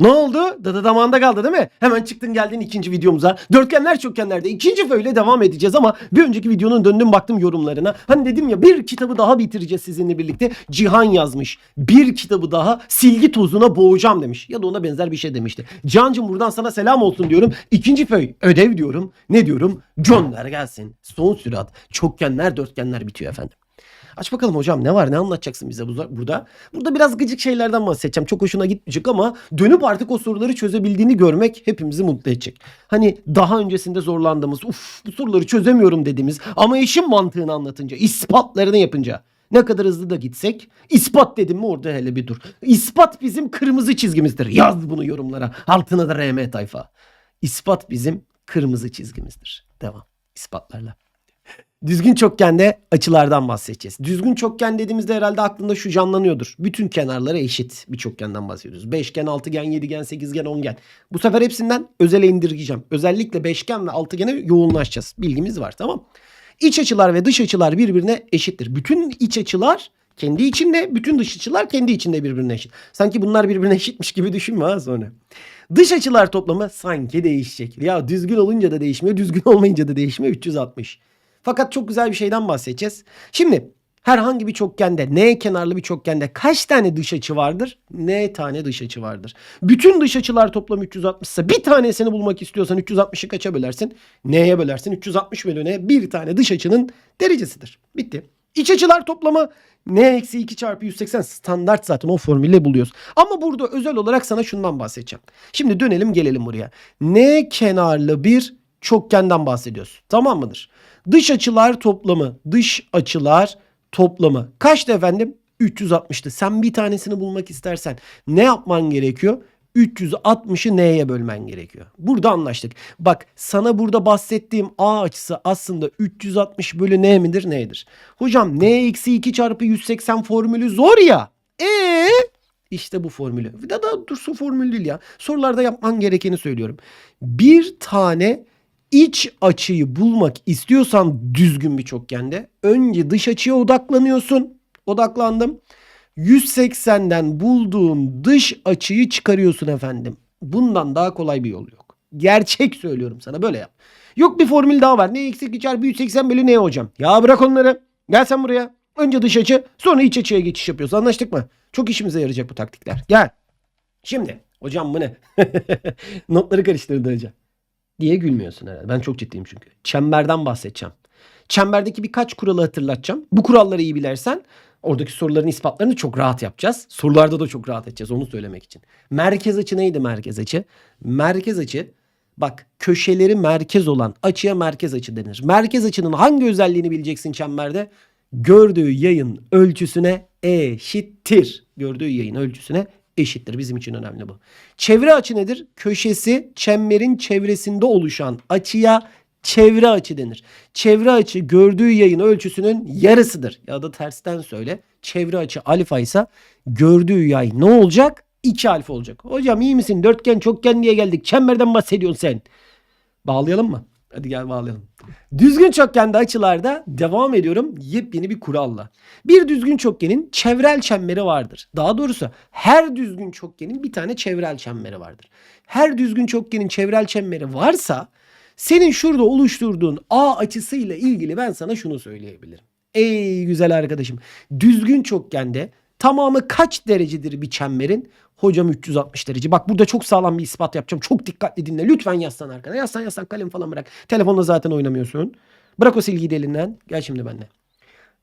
Ne oldu? Dada damağında kaldı değil mi? Hemen çıktın geldin ikinci videomuza. Dörtgenler çokgenlerde ikinci föyle devam edeceğiz ama bir önceki videonun döndüm baktım yorumlarına. Hani dedim ya bir kitabı daha bitireceğiz sizinle birlikte. Cihan yazmış. Bir kitabı daha silgi tozuna boğacağım demiş. Ya da ona benzer bir şey demişti. Cihan'cığım buradan sana selam olsun diyorum. İkinci föy ödev diyorum. Ne diyorum? Gönder gelsin. Son sürat. Çokgenler dörtgenler bitiyor efendim. Aç bakalım hocam ne var ne anlatacaksın bize bu- burada? Burada biraz gıcık şeylerden bahsedeceğim. Çok hoşuna gitmeyecek ama dönüp artık o soruları çözebildiğini görmek hepimizi mutlu edecek. Hani daha öncesinde zorlandığımız uf bu soruları çözemiyorum dediğimiz ama işin mantığını anlatınca ispatlarını yapınca ne kadar hızlı da gitsek ispat dedim mi orada hele bir dur. İspat bizim kırmızı çizgimizdir. Yaz bunu yorumlara. Altına da RM tayfa. İspat bizim kırmızı çizgimizdir. Devam. İspatlarla. Düzgün çokgende açılardan bahsedeceğiz. Düzgün çokgen dediğimizde herhalde aklında şu canlanıyordur. Bütün kenarları eşit bir çokgenden bahsediyoruz. Beşgen, altıgen, yedigen, sekizgen, ongen. Bu sefer hepsinden özele indirgeyeceğim. Özellikle beşgen ve altıgene yoğunlaşacağız. Bilgimiz var tamam. İç açılar ve dış açılar birbirine eşittir. Bütün iç açılar kendi içinde, bütün dış açılar kendi içinde birbirine eşit. Sanki bunlar birbirine eşitmiş gibi düşünme ha sonra. Dış açılar toplamı sanki değişecek. Ya düzgün olunca da değişmiyor, düzgün olmayınca da değişmiyor. 360. Fakat çok güzel bir şeyden bahsedeceğiz. Şimdi herhangi bir çokgende, n kenarlı bir çokgende kaç tane dış açı vardır? n tane dış açı vardır. Bütün dış açılar toplam 360 ise bir tanesini bulmak istiyorsan 360'ı kaça bölersin? n'ye bölersin. 360 bölü n bir tane dış açının derecesidir. Bitti. İç açılar toplamı n eksi 2 çarpı 180 standart zaten o formülle buluyoruz. Ama burada özel olarak sana şundan bahsedeceğim. Şimdi dönelim gelelim buraya. N kenarlı bir çokgenden bahsediyoruz. Tamam mıdır? Dış açılar toplamı, dış açılar toplamı kaçtı efendim? 360'tı. Sen bir tanesini bulmak istersen ne yapman gerekiyor? 360'ı n'ye bölmen gerekiyor. Burada anlaştık. Bak sana burada bahsettiğim a açısı aslında 360 bölü n midir? Nedir? Hocam n eksi 2 çarpı 180 formülü zor ya. E işte bu formülü. Ya da dursun formül değil ya. Sorularda yapman gerekeni söylüyorum. Bir tane iç açıyı bulmak istiyorsan düzgün bir çokgende önce dış açıya odaklanıyorsun. Odaklandım. 180'den bulduğun dış açıyı çıkarıyorsun efendim. Bundan daha kolay bir yol yok. Gerçek söylüyorum sana böyle yap. Yok bir formül daha var. Ne eksik çarpı 180 bölü ne hocam? Ya bırak onları. Gel sen buraya. Önce dış açı sonra iç açıya geçiş yapıyoruz. Anlaştık mı? Çok işimize yarayacak bu taktikler. Gel. Şimdi hocam bu ne? Notları karıştırdı hocam diye gülmüyorsun herhalde. Ben çok ciddiyim çünkü. Çemberden bahsedeceğim. Çemberdeki birkaç kuralı hatırlatacağım. Bu kuralları iyi bilersen oradaki soruların ispatlarını çok rahat yapacağız. Sorularda da çok rahat edeceğiz onu söylemek için. Merkez açı neydi merkez açı? Merkez açı bak köşeleri merkez olan açıya merkez açı denir. Merkez açının hangi özelliğini bileceksin çemberde? Gördüğü yayın ölçüsüne eşittir. Gördüğü yayın ölçüsüne eşittir. Bizim için önemli bu. Çevre açı nedir? Köşesi çemberin çevresinde oluşan açıya çevre açı denir. Çevre açı gördüğü yayın ölçüsünün yarısıdır. Ya da tersten söyle. Çevre açı alfa ise gördüğü yay ne olacak? 2 alfa olacak. Hocam iyi misin? Dörtgen çokgen diye geldik. Çemberden bahsediyorsun sen. Bağlayalım mı? Hadi gel bağlayalım. Düzgün çokgende açılarda devam ediyorum yepyeni bir kuralla. Bir düzgün çokgenin çevrel çemberi vardır. Daha doğrusu her düzgün çokgenin bir tane çevrel çemberi vardır. Her düzgün çokgenin çevrel çemberi varsa senin şurada oluşturduğun A açısıyla ilgili ben sana şunu söyleyebilirim. Ey güzel arkadaşım. Düzgün çokgende tamamı kaç derecedir bir çemberin? Hocam 360 derece. Bak burada çok sağlam bir ispat yapacağım. Çok dikkatli dinle. Lütfen yazsan arkana. Yazsan yazsan kalem falan bırak. Telefonla zaten oynamıyorsun. Bırak o silgiyi de elinden. Gel şimdi benimle.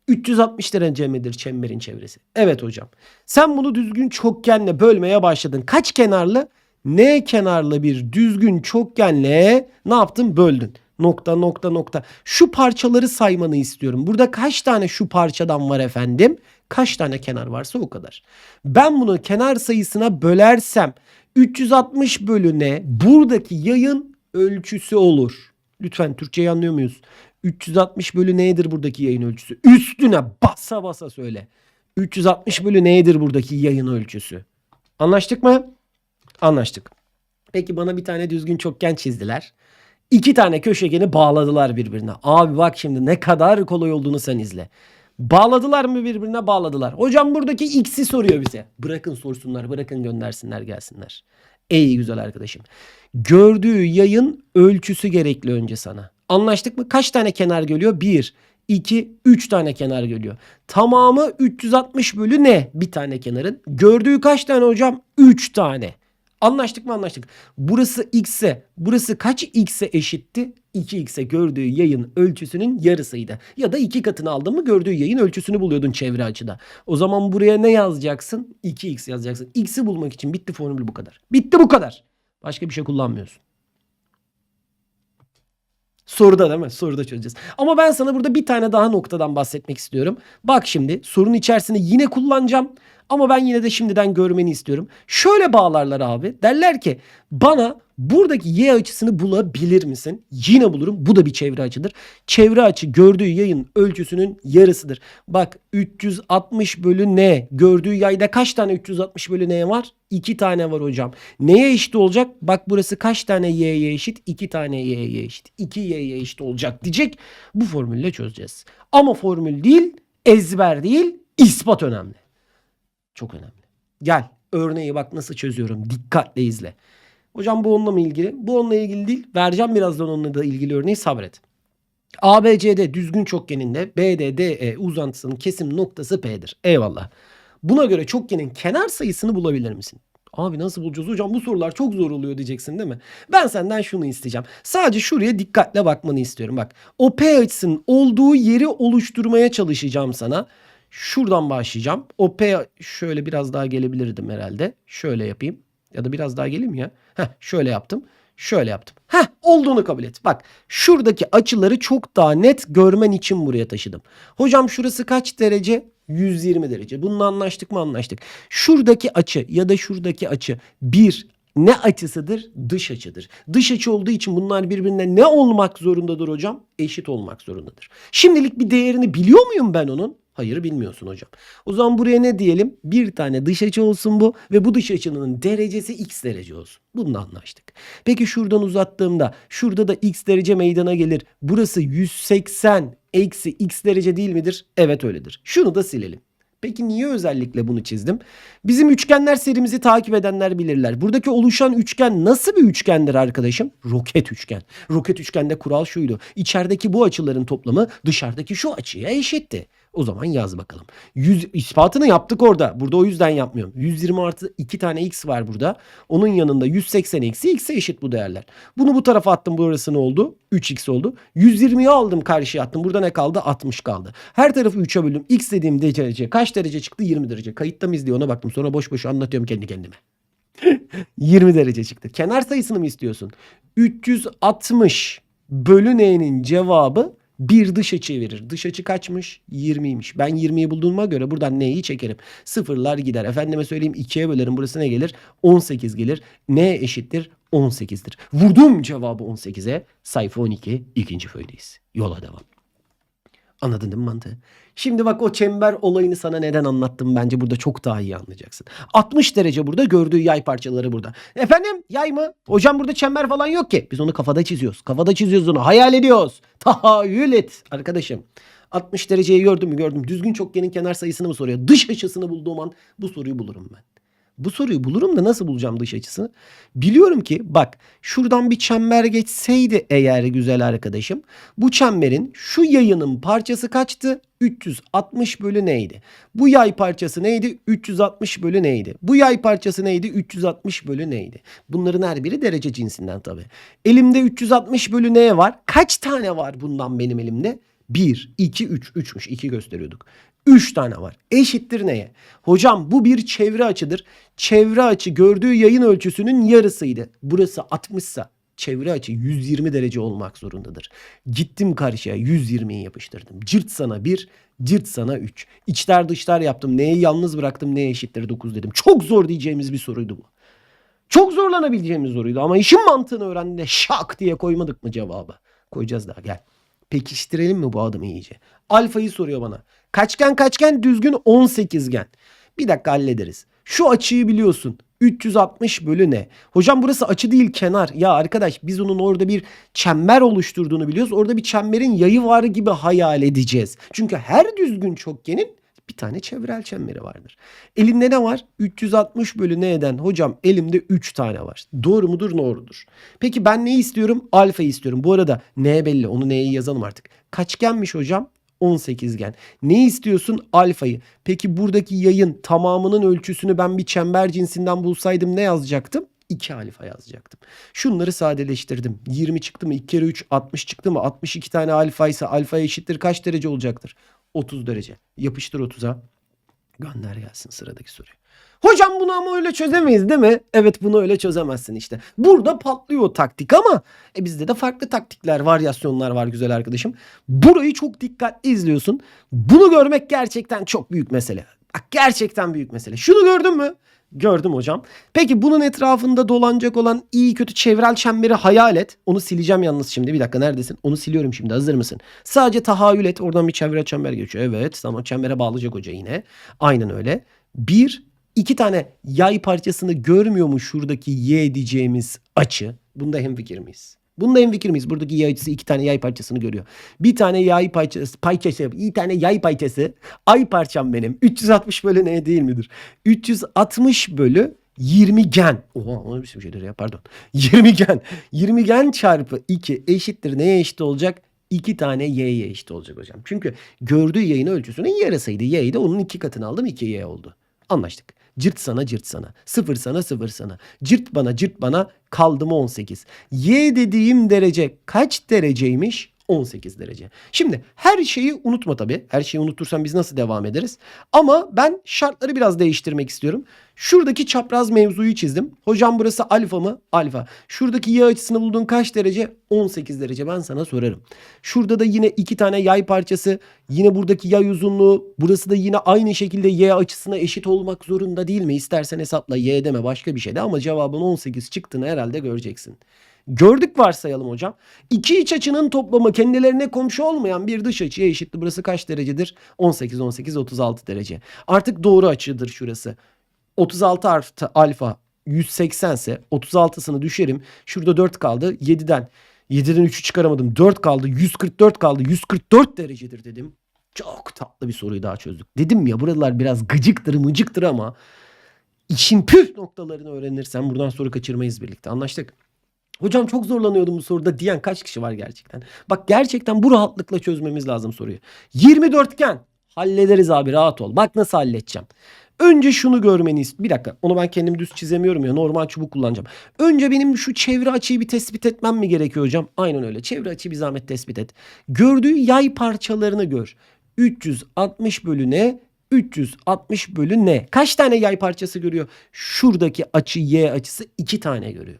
360 derece midir çemberin çevresi? Evet hocam. Sen bunu düzgün çokgenle bölmeye başladın. Kaç kenarlı? N kenarlı bir düzgün çokgenle ne yaptın? Böldün. Nokta nokta nokta. Şu parçaları saymanı istiyorum. Burada kaç tane şu parçadan var efendim? Kaç tane kenar varsa o kadar. Ben bunu kenar sayısına bölersem 360 bölü ne? Buradaki yayın ölçüsü olur. Lütfen Türkçeyi anlıyor muyuz? 360 bölü nedir buradaki yayın ölçüsü? Üstüne basa basa söyle. 360 bölü nedir buradaki yayın ölçüsü? Anlaştık mı? Anlaştık. Peki bana bir tane düzgün çokgen çizdiler. İki tane köşegeni bağladılar birbirine. Abi bak şimdi ne kadar kolay olduğunu sen izle. Bağladılar mı birbirine bağladılar. Hocam buradaki x'i soruyor bize. Bırakın sorsunlar, bırakın göndersinler gelsinler. Ey güzel arkadaşım. Gördüğü yayın ölçüsü gerekli önce sana. Anlaştık mı? Kaç tane kenar geliyor? 1, 2, 3 tane kenar geliyor. Tamamı 360 bölü ne? Bir tane kenarın. Gördüğü kaç tane hocam? 3 tane. Anlaştık mı anlaştık. Burası x'e burası kaç x'e eşitti? 2x'e gördüğü yayın ölçüsünün yarısıydı. Ya da iki katını aldın mı gördüğü yayın ölçüsünü buluyordun çevre açıda. O zaman buraya ne yazacaksın? 2x yazacaksın. X'i bulmak için bitti formül bu kadar. Bitti bu kadar. Başka bir şey kullanmıyorsun. Soruda değil mi? Soruda çözeceğiz. Ama ben sana burada bir tane daha noktadan bahsetmek istiyorum. Bak şimdi sorunun içerisinde yine kullanacağım. Ama ben yine de şimdiden görmeni istiyorum. Şöyle bağlarlar abi. Derler ki bana buradaki y açısını bulabilir misin? Yine bulurum. Bu da bir çevre açıdır. Çevre açı gördüğü yayın ölçüsünün yarısıdır. Bak 360 bölü n. Gördüğü yayda kaç tane 360 bölü n var? 2 tane var hocam. Neye eşit olacak? Bak burası kaç tane y'ye eşit? 2 tane y'ye eşit. 2 y'ye eşit olacak diyecek. Bu formülle çözeceğiz. Ama formül değil, ezber değil, ispat önemli. Çok önemli. Gel örneği bak nasıl çözüyorum. Dikkatle izle. Hocam bu onunla mı ilgili? Bu onunla ilgili değil. Vereceğim birazdan onunla da ilgili örneği sabret. ABCD düzgün çokgeninde BDDE uzantısının kesim noktası P'dir. Eyvallah. Buna göre çokgenin kenar sayısını bulabilir misin? Abi nasıl bulacağız hocam bu sorular çok zor oluyor diyeceksin değil mi? Ben senden şunu isteyeceğim. Sadece şuraya dikkatle bakmanı istiyorum. Bak o P açısının olduğu yeri oluşturmaya çalışacağım sana. Şuradan başlayacağım. O P şöyle biraz daha gelebilirdim herhalde. Şöyle yapayım. Ya da biraz daha geleyim ya. Heh, şöyle yaptım. Şöyle yaptım. Heh, olduğunu kabul et. Bak şuradaki açıları çok daha net görmen için buraya taşıdım. Hocam şurası kaç derece? 120 derece. Bununla anlaştık mı anlaştık. Şuradaki açı ya da şuradaki açı bir ne açısıdır? Dış açıdır. Dış açı olduğu için bunlar birbirine ne olmak zorundadır hocam? Eşit olmak zorundadır. Şimdilik bir değerini biliyor muyum ben onun? Hayır bilmiyorsun hocam. O zaman buraya ne diyelim? Bir tane dış açı olsun bu ve bu dış açının derecesi x derece olsun. Bununla anlaştık. Peki şuradan uzattığımda şurada da x derece meydana gelir. Burası 180 eksi x derece değil midir? Evet öyledir. Şunu da silelim. Peki niye özellikle bunu çizdim? Bizim üçgenler serimizi takip edenler bilirler. Buradaki oluşan üçgen nasıl bir üçgendir arkadaşım? Roket üçgen. Roket üçgende kural şuydu. İçerideki bu açıların toplamı dışarıdaki şu açıya eşitti. O zaman yaz bakalım. 100 ispatını yaptık orada. Burada o yüzden yapmıyorum. 120 artı 2 tane x var burada. Onun yanında 180 eksi x'e eşit bu değerler. Bunu bu tarafa attım. Burası ne oldu? 3x oldu. 120'yi aldım karşıya attım. Burada ne kaldı? 60 kaldı. Her tarafı 3'e böldüm. X dediğim derece kaç derece çıktı? 20 derece. Kayıtta mı izliyor ona baktım. Sonra boş boş anlatıyorum kendi kendime. 20 derece çıktı. Kenar sayısını mı istiyorsun? 360 bölü n'nin cevabı bir dış açı verir. Dış açı kaçmış? 20'ymiş. Ben 20'yi bulduğuma göre buradan neyi çekerim? Sıfırlar gider. Efendime söyleyeyim 2'ye bölerim. Burası ne gelir? 18 gelir. Ne eşittir? 18'dir. Vurdum cevabı 18'e. Sayfa 12. ikinci föydeyiz. Yola devam. Anladın değil mi mantığı? Şimdi bak o çember olayını sana neden anlattım bence burada çok daha iyi anlayacaksın. 60 derece burada gördüğü yay parçaları burada. Efendim yay mı? Hocam burada çember falan yok ki. Biz onu kafada çiziyoruz. Kafada çiziyoruz onu. Hayal ediyoruz. Tahayyül et arkadaşım. 60 dereceyi gördüm mü gördüm. Düzgün çokgenin kenar sayısını mı soruyor? Dış açısını bulduğum an bu soruyu bulurum ben. Bu soruyu bulurum da nasıl bulacağım dış açısını? Biliyorum ki bak şuradan bir çember geçseydi eğer güzel arkadaşım. Bu çemberin şu yayının parçası kaçtı? 360 bölü neydi? Bu yay parçası neydi? 360 bölü neydi? Bu yay parçası neydi? 360 bölü neydi? Bunların her biri derece cinsinden tabii. Elimde 360 bölü neye var? Kaç tane var bundan benim elimde? 1, 2, 3. 3'müş. 2 gösteriyorduk. 3 tane var. Eşittir neye? Hocam bu bir çevre açıdır. Çevre açı gördüğü yayın ölçüsünün yarısıydı. Burası 60 ise çevre açı 120 derece olmak zorundadır. Gittim karşıya 120'yi yapıştırdım. Cırt sana 1, cırt sana 3. İçler dışlar yaptım. Neyi yalnız bıraktım neye eşittir 9 dedim. Çok zor diyeceğimiz bir soruydu bu. Çok zorlanabileceğimiz soruydu ama işin mantığını öğrendiğinde şak diye koymadık mı cevabı? Koyacağız daha gel. Pekiştirelim mi bu adamı iyice? Alfayı soruyor bana. Kaçgen kaçgen düzgün 18gen. Bir dakika hallederiz. Şu açıyı biliyorsun. 360 bölü ne? Hocam burası açı değil kenar. Ya arkadaş biz onun orada bir çember oluşturduğunu biliyoruz. Orada bir çemberin yayı var gibi hayal edeceğiz. Çünkü her düzgün çokgenin Bir tane çevrel çemberi vardır. Elinde ne var? 360 bölü n'den hocam elimde 3 tane var. Doğru mudur? Doğrudur. Peki ben neyi istiyorum? Alfayı istiyorum. Bu arada n belli. Onu n'yi yazalım artık. Kaçgenmiş hocam? 18gen. Ne istiyorsun? Alfayı. Peki buradaki yayın tamamının ölçüsünü ben bir çember cinsinden bulsaydım ne yazacaktım? 2 alfa yazacaktım. Şunları sadeleştirdim. 20 çıktı mı? 2 kere 3 60 çıktı mı? 62 tane alfa ise alfa eşittir kaç derece olacaktır? 30 derece. Yapıştır 30'a. Gönder gelsin sıradaki soruyu. Hocam bunu ama öyle çözemeyiz değil mi? Evet bunu öyle çözemezsin işte. Burada patlıyor taktik ama e bizde de farklı taktikler, varyasyonlar var güzel arkadaşım. Burayı çok dikkatli izliyorsun. Bunu görmek gerçekten çok büyük mesele. Bak gerçekten büyük mesele. Şunu gördün mü? Gördüm hocam. Peki bunun etrafında dolanacak olan iyi kötü çevrel çemberi hayal et. Onu sileceğim yalnız şimdi. Bir dakika neredesin? Onu siliyorum şimdi. Hazır mısın? Sadece tahayyül et. Oradan bir çevrel çember geçiyor. Evet. Tamam çembere bağlayacak hoca yine. Aynen öyle. Bir, iki tane yay parçasını görmüyor mu şuradaki y diyeceğimiz açı? Bunda hemfikir miyiz? Bunda hemfikir miyiz? Buradaki yay açısı iki tane yay parçasını görüyor. Bir tane yay parçası, parçası, bir tane yay parçası. Ay parçam benim. 360 bölü ne değil midir? 360 bölü 20 gen. Oha o ne biçim şeydir ya pardon. 20 gen. 20 gen çarpı 2 eşittir neye eşit olacak? 2 tane y'ye eşit olacak hocam. Çünkü gördüğü yayın ölçüsünün yarısıydı. Y'yi de onun iki katını aldım 2y oldu. Anlaştık. Cırt sana cırt sana. Sıfır sana sıfır sana. Cırt bana cırt bana kaldı mı 18. Y dediğim derece kaç dereceymiş? 18 derece. Şimdi her şeyi unutma tabii. Her şeyi unutursan biz nasıl devam ederiz? Ama ben şartları biraz değiştirmek istiyorum. Şuradaki çapraz mevzuyu çizdim. Hocam burası alfa mı? Alfa. Şuradaki y açısını bulduğun kaç derece? 18 derece. Ben sana sorarım. Şurada da yine iki tane yay parçası. Yine buradaki yay uzunluğu. Burası da yine aynı şekilde y açısına eşit olmak zorunda değil mi? İstersen hesapla y deme başka bir şey de ama cevabın 18 çıktığını herhalde göreceksin. Gördük varsayalım hocam. İki iç açının toplamı kendilerine komşu olmayan bir dış açıya eşittir. Burası kaç derecedir? 18, 18, 36 derece. Artık doğru açıdır şurası. 36 artı alfa 180 ise 36'sını düşerim. Şurada 4 kaldı. 7'den 7'den 3'ü çıkaramadım. 4 kaldı. 144 kaldı. 144 derecedir dedim. Çok tatlı bir soruyu daha çözdük. Dedim ya buralar biraz gıcıktır mıcıktır ama işin püf noktalarını öğrenirsen buradan soru kaçırmayız birlikte. Anlaştık. Hocam çok zorlanıyordum bu soruda diyen kaç kişi var gerçekten? Bak gerçekten bu rahatlıkla çözmemiz lazım soruyu. 24gen hallederiz abi rahat ol. Bak nasıl halledeceğim. Önce şunu görmeni ist- Bir dakika onu ben kendim düz çizemiyorum ya normal çubuk kullanacağım. Önce benim şu çevre açıyı bir tespit etmem mi gerekiyor hocam? Aynen öyle çevre açıyı bir zahmet tespit et. Gördüğü yay parçalarını gör. 360 bölü ne? 360 bölü ne? Kaç tane yay parçası görüyor? Şuradaki açı y açısı 2 tane görüyor.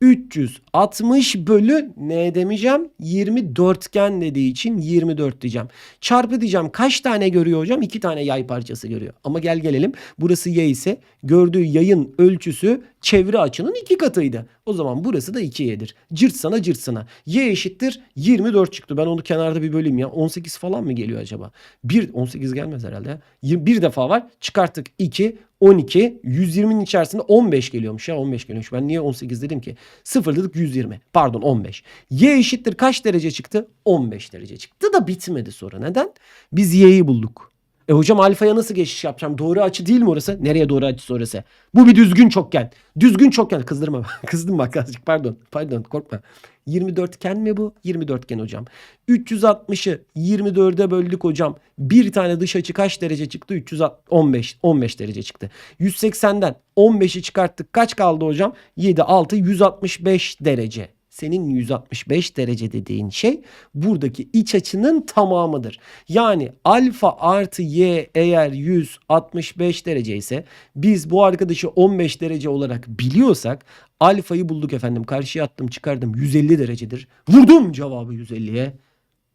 360 bölü ne demeyeceğim? 24gen dediği için 24 diyeceğim. Çarpı diyeceğim. Kaç tane görüyor hocam? 2 tane yay parçası görüyor. Ama gel gelelim. Burası y ise gördüğü yayın ölçüsü çevre açının 2 katıydı. O zaman burası da 2y'dir. Cırt sana cırt sana. Y eşittir 24 çıktı. Ben onu kenarda bir böleyim ya. 18 falan mı geliyor acaba? 1 18 gelmez herhalde. Bir defa var. Çıkarttık 2 12 120'nin içerisinde 15 geliyormuş ya 15 geliyormuş. Ben niye 18 dedim ki? 0 dedik 120. Pardon 15. Y eşittir kaç derece çıktı? 15 derece çıktı da bitmedi soru. Neden? Biz y'yi bulduk. E hocam alfaya nasıl geçiş yapacağım? Doğru açı değil mi orası? Nereye doğru açısı orası? Bu bir düzgün çokgen. Düzgün çokgen. Kızdırma. Kızdım bak azıcık pardon. Pardon korkma. 24gen mi bu? 24gen hocam. 360'ı 24'e böldük hocam. Bir tane dış açı kaç derece çıktı? 315 15 derece çıktı. 180'den 15'i çıkarttık. Kaç kaldı hocam? 7 6 165 derece. Senin 165 derece dediğin şey buradaki iç açının tamamıdır. Yani alfa artı y eğer 165 derece ise biz bu arkadaşı 15 derece olarak biliyorsak alfayı bulduk efendim. Karşıya attım çıkardım 150 derecedir. Vurdum cevabı 150'ye.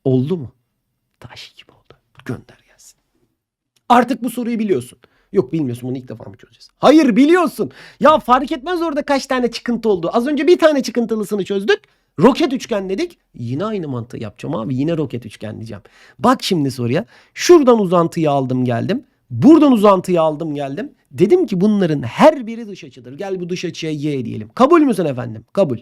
Oldu mu? Taş gibi oldu. Gönder gelsin. Artık bu soruyu biliyorsun. Yok bilmiyorsun bunu ilk defa mı çözeceğiz? Hayır biliyorsun. Ya fark etmez orada kaç tane çıkıntı oldu. Az önce bir tane çıkıntılısını çözdük. Roket üçgen dedik. Yine aynı mantığı yapacağım abi. Yine roket üçgen diyeceğim. Bak şimdi soruya. Şuradan uzantıyı aldım geldim. Buradan uzantıyı aldım geldim. Dedim ki bunların her biri dış açıdır. Gel bu dış açıya y diyelim. Kabul müsün efendim? Kabul.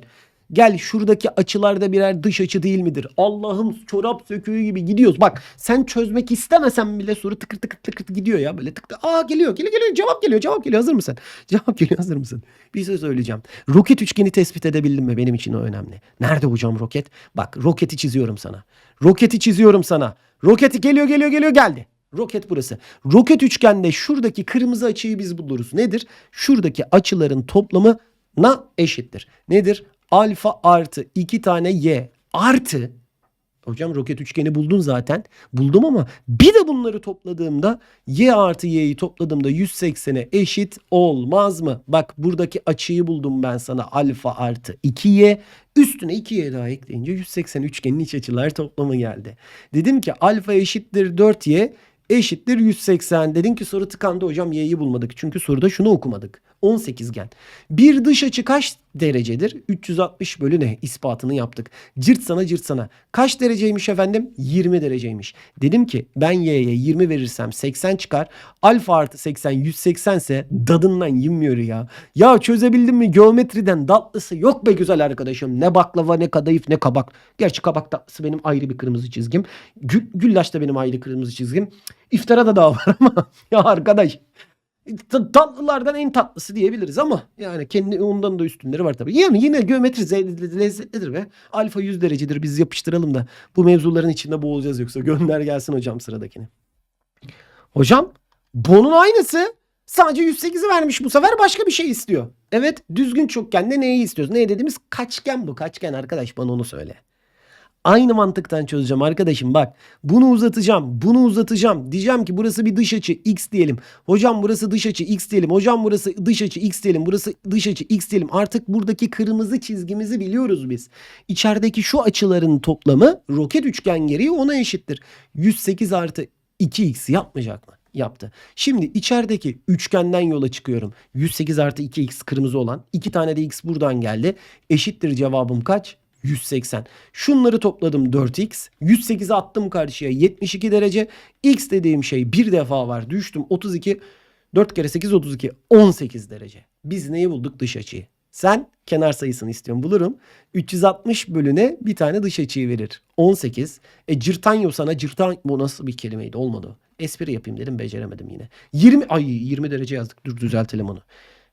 Gel şuradaki açılarda birer dış açı değil midir? Allah'ım çorap söküğü gibi gidiyoruz. Bak sen çözmek istemesen bile soru tıkır tıkır tıkır gidiyor ya. Böyle tık tık. Aa geliyor geliyor geliyor. Cevap geliyor cevap geliyor. Hazır mısın? Cevap geliyor hazır mısın? Bir şey söyleyeceğim. Roket üçgeni tespit edebildin mi? Benim için o önemli. Nerede hocam roket? Bak roketi çiziyorum sana. Roketi çiziyorum sana. Roketi geliyor geliyor geliyor geldi. Roket burası. Roket üçgende şuradaki kırmızı açıyı biz buluruz. Nedir? Şuradaki açıların toplamı na eşittir. Nedir? Alfa artı 2 tane y artı Hocam roket üçgeni buldun zaten. Buldum ama bir de bunları topladığımda y artı y'yi topladığımda 180'e eşit olmaz mı? Bak buradaki açıyı buldum ben sana alfa artı 2y. Üstüne 2y daha ekleyince 180 üçgenin iç açılar toplamı geldi. Dedim ki alfa eşittir 4y eşittir 180. Dedin ki soru tıkandı hocam y'yi bulmadık. Çünkü soruda şunu okumadık. 18 gen. Bir dış açı kaç derecedir? 360 bölü ne? İspatını yaptık. Cırt sana cırt sana. Kaç dereceymiş efendim? 20 dereceymiş. Dedim ki ben y'ye 20 verirsem 80 çıkar. Alfa artı 80 180 ise dadından yemiyor ya. Ya çözebildin mi geometriden tatlısı yok be güzel arkadaşım. Ne baklava ne kadayıf ne kabak. Gerçi kabak tatlısı benim ayrı bir kırmızı çizgim. Gül, güllaç da benim ayrı kırmızı çizgim. İftara da daha var ama ya arkadaş tatlılardan en tatlısı diyebiliriz ama yani kendi ondan da üstünleri var tabii. Yani yine geometri ze- lezzetlidir ve alfa 100 derecedir biz yapıştıralım da bu mevzuların içinde boğulacağız yoksa gönder gelsin hocam sıradakini. Hocam bunun aynısı sadece 108'i vermiş bu sefer başka bir şey istiyor. Evet düzgün çokgende neyi istiyoruz? Ne dediğimiz kaçgen bu kaçgen arkadaş bana onu söyle. Aynı mantıktan çözeceğim arkadaşım bak. Bunu uzatacağım. Bunu uzatacağım. Diyeceğim ki burası bir dış açı x diyelim. Hocam burası dış açı x diyelim. Hocam burası dış açı x diyelim. Burası dış açı x diyelim. Artık buradaki kırmızı çizgimizi biliyoruz biz. İçerideki şu açıların toplamı roket üçgen gereği ona eşittir. 108 artı 2x yapmayacak mı? Yaptı. Şimdi içerideki üçgenden yola çıkıyorum. 108 artı 2x kırmızı olan. iki tane de x buradan geldi. Eşittir cevabım kaç? 180. Şunları topladım 4x. 108'i attım karşıya 72 derece. X dediğim şey bir defa var. Düştüm 32. 4 kere 8 32. 18 derece. Biz neyi bulduk? Dış açıyı. Sen kenar sayısını istiyorum bulurum. 360 bölüne bir tane dış açıyı verir. 18. E cırtanyo sana cırtan bu nasıl bir kelimeydi olmadı. Espri yapayım dedim beceremedim yine. 20 ay 20 derece yazdık. Dur düzeltelim onu.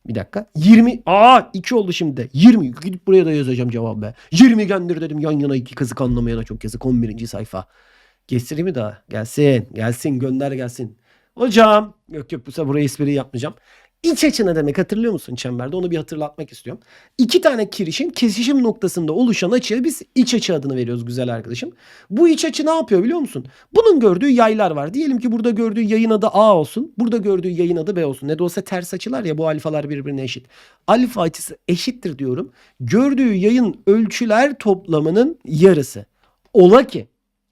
Bir dakika. 20. Aa 2 oldu şimdi de. 20. Gidip buraya da yazacağım cevabı be. 20 gendir dedim yan yana iki kazık anlamayana çok yazık. 11. sayfa. Geçireyim mi daha? Gelsin. Gelsin. Gönder gelsin. Hocam. Yok yok bu sefer buraya espri yapmayacağım. İç açı ne demek hatırlıyor musun çemberde? Onu bir hatırlatmak istiyorum. İki tane kirişin kesişim noktasında oluşan açıya biz iç açı adını veriyoruz güzel arkadaşım. Bu iç açı ne yapıyor biliyor musun? Bunun gördüğü yaylar var. Diyelim ki burada gördüğü yayın adı A olsun. Burada gördüğü yayın adı B olsun. Ne de olsa ters açılar ya bu alfalar birbirine eşit. Alfa açısı eşittir diyorum. Gördüğü yayın ölçüler toplamının yarısı. Ola ki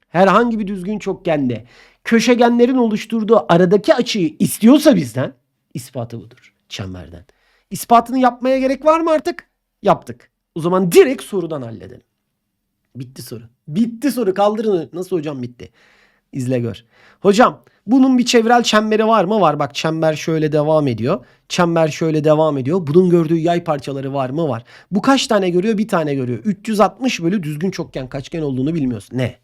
herhangi bir düzgün çokgende köşegenlerin oluşturduğu aradaki açıyı istiyorsa bizden ispatı budur çemberden. İspatını yapmaya gerek var mı artık? Yaptık. O zaman direkt sorudan halledelim. Bitti soru. Bitti soru. Kaldırın. Nasıl hocam bitti? İzle gör. Hocam bunun bir çevrel çemberi var mı? Var. Bak çember şöyle devam ediyor. Çember şöyle devam ediyor. Bunun gördüğü yay parçaları var mı? Var. Bu kaç tane görüyor? Bir tane görüyor. 360 bölü düzgün çokgen kaçgen olduğunu bilmiyorsun. Ne?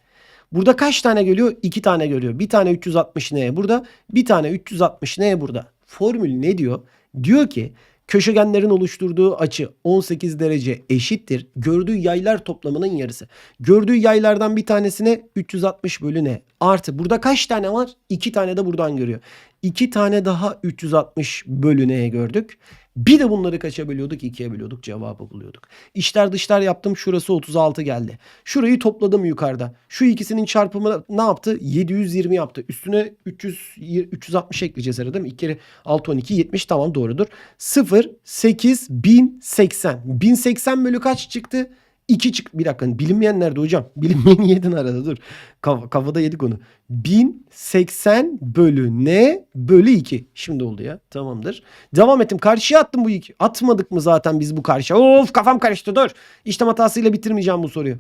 Burada kaç tane görüyor? İki tane görüyor. Bir tane 360 neye burada? Bir tane 360 neye burada? Formül ne diyor? Diyor ki köşegenlerin oluşturduğu açı 18 derece eşittir. Gördüğü yaylar toplamının yarısı. Gördüğü yaylardan bir tanesine 360 bölü ne? Artı burada kaç tane var? İki tane de buradan görüyor. İki tane daha 360 bölü neye gördük? Bir de bunları kaça bölüyorduk? İkiye bölüyorduk. Cevabı buluyorduk. İşler dışlar yaptım. Şurası 36 geldi. Şurayı topladım yukarıda. Şu ikisinin çarpımı ne yaptı? 720 yaptı. Üstüne 300, 360 ekleyeceğiz herhalde değil mi? 2 kere 6, 12, 70 tamam doğrudur. 0, 8, 1080. 1080 bölü kaç çıktı? 2 çık bir dakika bilinmeyen nerede hocam? Bilinmeyeni yedin arada dur. Kafa, kafada yedik onu. 1080 bölü ne bölü 2. Şimdi oldu ya tamamdır. Devam ettim karşıya attım bu iki. Atmadık mı zaten biz bu karşıya? Of kafam karıştı dur. İşlem hatasıyla bitirmeyeceğim bu soruyu.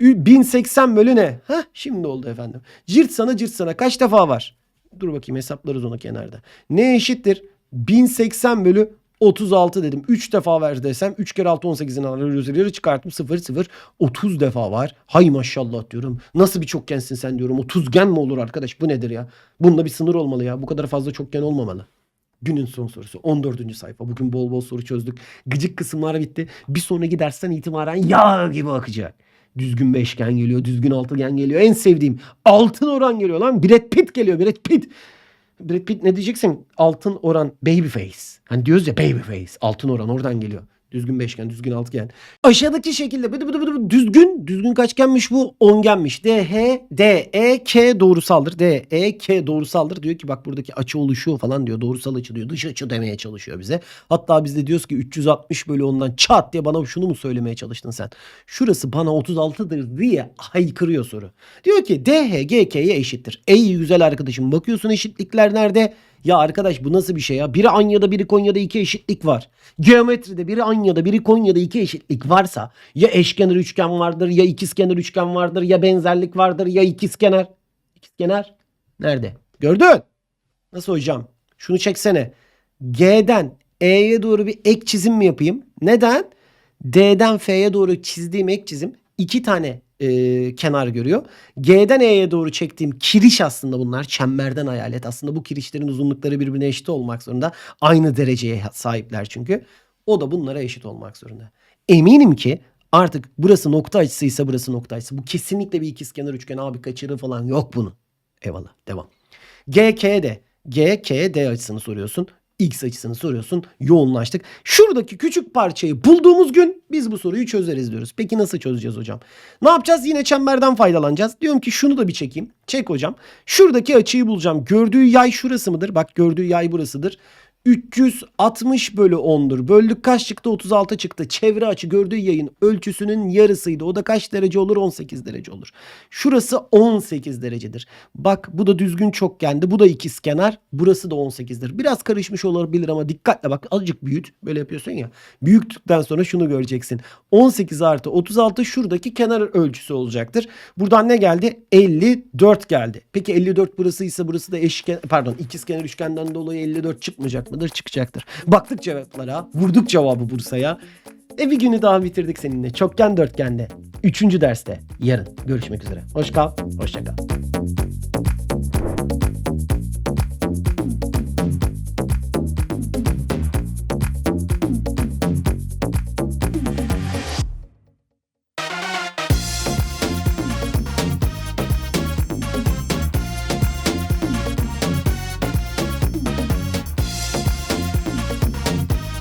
Ü- 1080 bölü ne? Heh şimdi oldu efendim. Cırt sana cırt sana kaç defa var? Dur bakayım hesaplarız onu kenarda. Ne eşittir? 1080 bölü 36 dedim. 3 defa ver desem 3 kere 6 18'in alıyoruz. Yarı çıkarttım 0 0 30 defa var. Hay maşallah diyorum. Nasıl bir çokgensin sen diyorum. 30 gen mi olur arkadaş? Bu nedir ya? Bunda bir sınır olmalı ya. Bu kadar fazla çokgen olmamalı. Günün son sorusu 14. sayfa. Bugün bol bol soru çözdük. Gıcık kısımlar bitti. Bir sonraki dersten itibaren yağ gibi akacak. Düzgün beşgen geliyor. Düzgün altıgen geliyor. En sevdiğim altın oran geliyor lan. Brad Pitt geliyor. Brad Pitt. Brad Pitt ne diyeceksin? Altın oran baby face. Hani diyoruz ya baby face. Altın oran oradan geliyor. Düzgün beşgen, düzgün altıgen. Aşağıdaki şekilde bıdı bıdı bıdı düzgün, düzgün kaçgenmiş bu? Ongenmiş. D, H, D, E, K doğrusaldır. D, E, K doğrusaldır. Diyor ki bak buradaki açı oluşuyor falan diyor. Doğrusal açı diyor. Dış açı demeye çalışıyor bize. Hatta biz de diyoruz ki 360 bölü ondan çat diye bana şunu mu söylemeye çalıştın sen? Şurası bana 36'dır diye haykırıyor soru. Diyor ki D, H, G, K'ye eşittir. Ey güzel arkadaşım bakıyorsun eşitlikler nerede? Ya arkadaş bu nasıl bir şey ya? Biri Anya'da biri Konya'da iki eşitlik var. Geometride biri Anya'da biri Konya'da iki eşitlik varsa ya eşkenar üçgen vardır ya ikizkenar üçgen vardır ya benzerlik vardır ya ikizkenar. İkizkenar nerede? Gördün? Nasıl hocam? Şunu çeksene. G'den E'ye doğru bir ek çizim mi yapayım? Neden? D'den F'ye doğru çizdiğim ek çizim iki tane e, kenar görüyor. G'den E'ye doğru çektiğim kiriş aslında bunlar. Çemberden hayalet. Aslında bu kirişlerin uzunlukları birbirine eşit olmak zorunda. Aynı dereceye sahipler çünkü. O da bunlara eşit olmak zorunda. Eminim ki artık burası nokta açısıysa burası nokta açısı. Bu kesinlikle bir ikizkenar üçgen abi kaçırı falan yok bunun. Eyvallah devam. GK'de GKD açısını soruyorsun. X açısını soruyorsun. Yoğunlaştık. Şuradaki küçük parçayı bulduğumuz gün biz bu soruyu çözeriz diyoruz. Peki nasıl çözeceğiz hocam? Ne yapacağız? Yine çemberden faydalanacağız. Diyorum ki şunu da bir çekeyim. Çek hocam. Şuradaki açıyı bulacağım. Gördüğü yay şurası mıdır? Bak gördüğü yay burasıdır. 360 bölü 10'dur. Böldük kaç çıktı? 36 çıktı. Çevre açı gördüğü yayın ölçüsünün yarısıydı. O da kaç derece olur? 18 derece olur. Şurası 18 derecedir. Bak bu da düzgün çokgendi. Bu da ikizkenar. Burası da 18'dir. Biraz karışmış olabilir ama dikkatle bak. Azıcık büyüt. Böyle yapıyorsun ya. Büyüttükten sonra şunu göreceksin. 18 artı 36 şuradaki kenar ölçüsü olacaktır. Buradan ne geldi? 54 geldi. Peki 54 burasıysa burası da eşken pardon ikizkenar üçgenden dolayı 54 çıkmayacak mıdır? Çıkacaktır. Baktık cevaplara. Vurduk cevabı Bursa'ya. E bir günü daha bitirdik seninle. Çokgen dörtgende. Üçüncü derste. Yarın. Görüşmek üzere. Hoş kal. Hoşça kal.